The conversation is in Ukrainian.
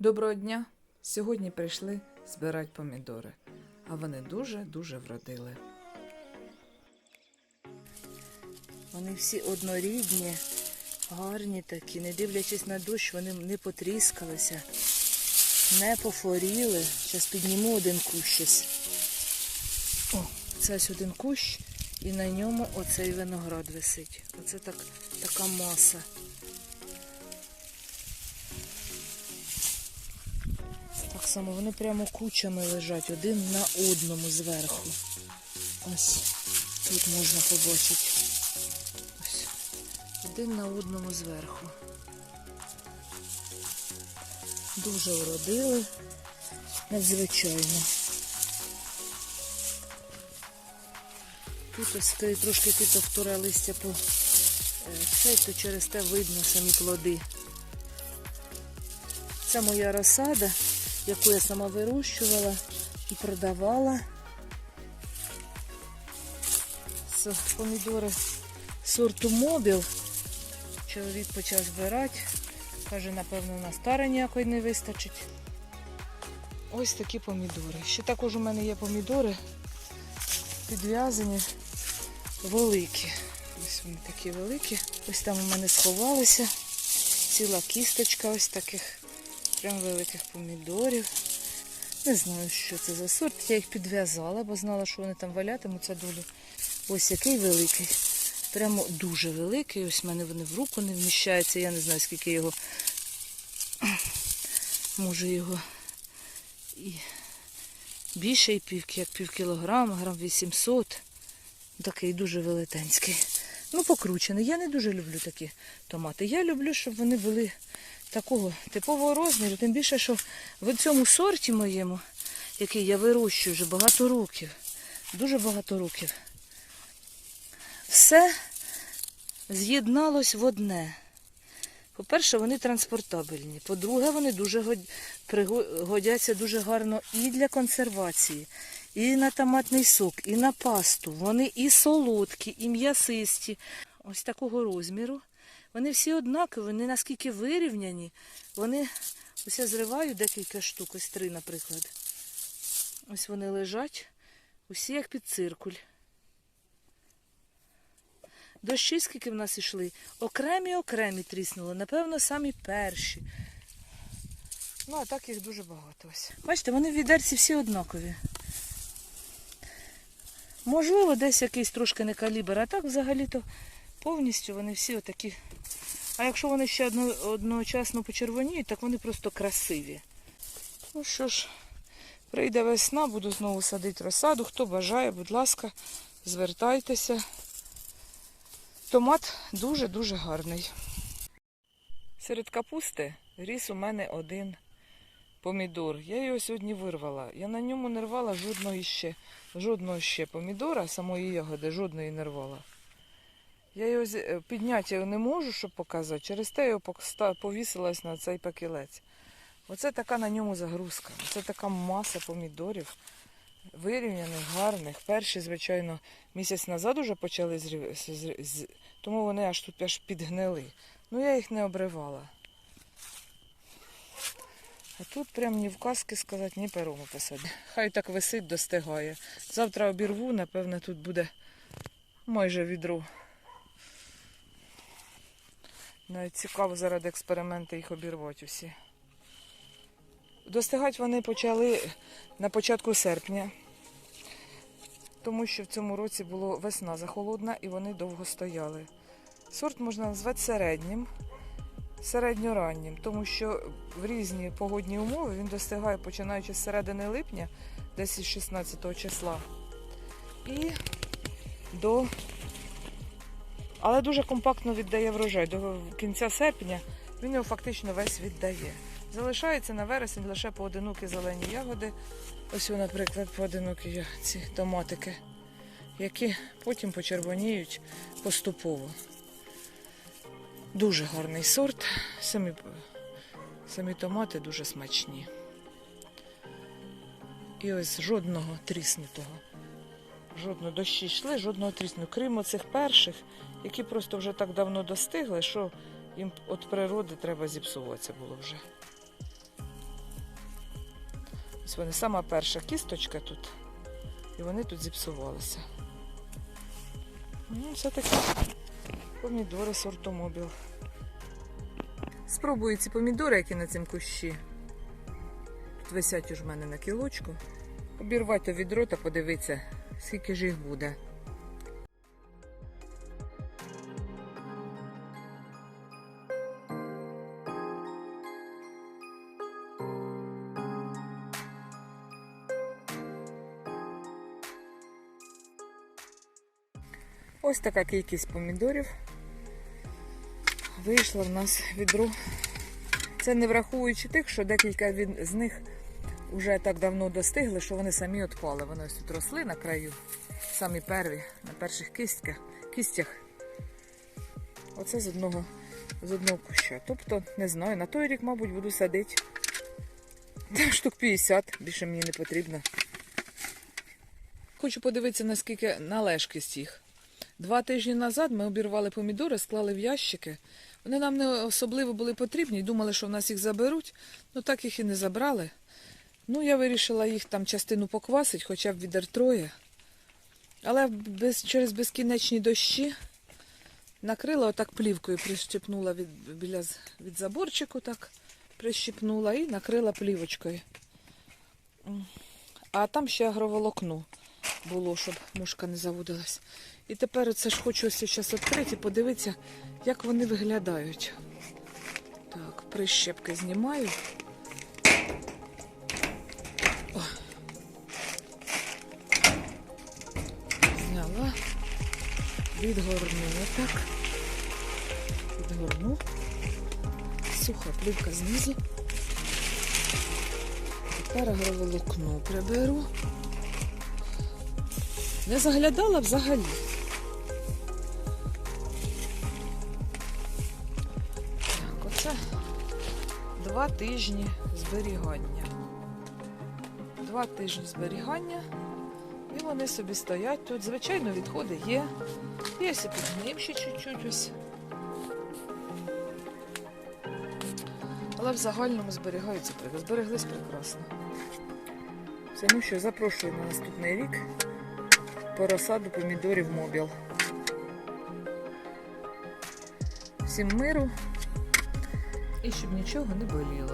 Доброго дня! Сьогодні прийшли збирати помідори, а вони дуже-дуже вродили. Вони всі однорідні, гарні такі, не дивлячись на дощ, вони не потріскалися, не пофоріли. Зараз підніму один кущ. О, це ось один кущ, і на ньому оцей виноград висить. Оце так, така маса. Само вони прямо кучами лежать один на одному зверху. Ось тут можна побачити. Ось. Один на одному зверху. Дуже вродили. Надзвичайно. Тут ось трошки підтовторе листя по цей, то через те видно самі плоди. Це моя розсада, яку я сама вирощувала і продавала. Це помідори сорту Мобіл. Чоловік почав збирати. Каже, напевно, на старе ніякої не вистачить. Ось такі помідори. Ще також у мене є помідори підв'язані, великі. Ось вони такі великі. Ось там у мене сховалися. Ціла кісточка ось таких прям великих помідорів. Не знаю, що це за сорт. Я їх підв'язала, бо знала, що вони там валятимуться долю. Ось який великий. Прямо дуже великий. Ось в мене вони в руку не вміщаються. Я не знаю, скільки його. Може його і більше і пів, як пів кілограма, грам 800. Такий дуже велетенський. Ну, покручений. Я не дуже люблю такі томати. Я люблю, щоб вони були такого типового розміру. Тим більше, що в цьому сорті моєму, який я вирощую вже багато років, дуже багато років, все з'єдналось в одне. По-перше, вони транспортабельні. По-друге, вони дуже год- годяться дуже гарно і для консервації, і на томатний сок, і на пасту. Вони і солодкі, і м'ясисті. Ось такого розміру. Вони всі однакові, вони наскільки вирівняні. Вони, ось я зриваю декілька штук, ось три, наприклад. Ось вони лежать, усі як під циркуль. Дощі, скільки в нас йшли, окремі окремі тріснули, напевно, самі перші. Ну, а так їх дуже багато ось. Бачите, вони в відерці всі однакові. Можливо, десь якийсь трошки не калібр, а так взагалі-то повністю вони всі отакі. А якщо вони ще одно, одночасно почервоніють, так вони просто красиві. Ну що ж, прийде весна, буду знову садити розсаду. Хто бажає, будь ласка, звертайтеся. Томат дуже-дуже гарний. Серед капусти ріс у мене один помідор. Я його сьогодні вирвала. Я на ньому не рвала жодного ще, жодного ще помідора, самої ягоди, жодної не рвала. Я його е, підняти його не можу, щоб показати. Через те його повісилась на цей пакілець. Оце така на ньому загрузка. Оце така маса помідорів. Вирівняних, гарних. Перші, звичайно, місяць назад уже почали зрів... тому вони аж тут аж підгнили. Ну я їх не обривала. А тут прям ні в казки сказати, ні пером описати. Хай так висить, достигає. Завтра обірву, напевне, тут буде майже відро. Навіть цікаво заради експерименту їх обірвати усі. Достигати вони почали на початку серпня, тому що в цьому році була весна захолодна і вони довго стояли. Сорт можна назвати середнім, середньораннім, тому що в різні погодні умови він достигає починаючи з середини липня, десь із 16 числа, і до. Але дуже компактно віддає врожай. До кінця серпня він його фактично весь віддає. Залишається на вересень лише поодинокі зелені ягоди. Ось, наприклад, поодинокі ці томатики, які потім почервоніють поступово. Дуже гарний сорт. Самі, самі томати дуже смачні. І ось жодного тріснутого. Жодного дощі йшли, жодного тріснутого. Крім оцих перших, які просто вже так давно достигли, що їм від природи треба зіпсуватися було вже. Ось вони сама перша кісточка тут. І вони тут зіпсувалися. Ну, все таки помідори сорту мобіл. Спробую ці помідори, які на цьому кущі. Тут висять уж в мене на кілочку. Обірвати відро та подивитися, скільки ж їх буде. Ось така кількість помідорів. Вийшло в нас відро. Це не враховуючи тих, що декілька з них вже так давно достигли, що вони самі відпали. Вони ось тут росли на краю, самі перві, на перших кістках, кістях. Оце з одного, з одного куща. Тобто, не знаю, на той рік, мабуть, буду садити. Штук 50, більше мені не потрібно. Хочу подивитися, наскільки належкість їх. Два тижні назад ми обірвали помідори, склали в ящики. Вони нам не особливо були потрібні, думали, що в нас їх заберуть, ну так їх і не забрали. Ну, я вирішила їх там частину поквасити, хоча б відер троє. Але без, через безкінечні дощі накрила отак плівкою, прищепнула від, біля, від заборчику, так прищепнула і накрила плівочкою. А там ще агроволокно було, щоб мушка не заводилась. І тепер оце ж хочу зараз відкрити і подивитися, як вони виглядають. Так, прищепки знімаю. О. Зняла. Відгорну так. Відгорну. Суха плівка знизу. Тепер агроволокно приберу. Не заглядала взагалі. Так, оце два тижні зберігання. Два тижні зберігання. І вони собі стоять тут. Звичайно, відходи є. Є підгнив ще чуть-чуть ось. Але в загальному зберігаються збереглись прекрасно. Все, ну що, запрошую на наступний рік по розсаду помідорів мобіл. Всім миру і щоб нічого не боліло.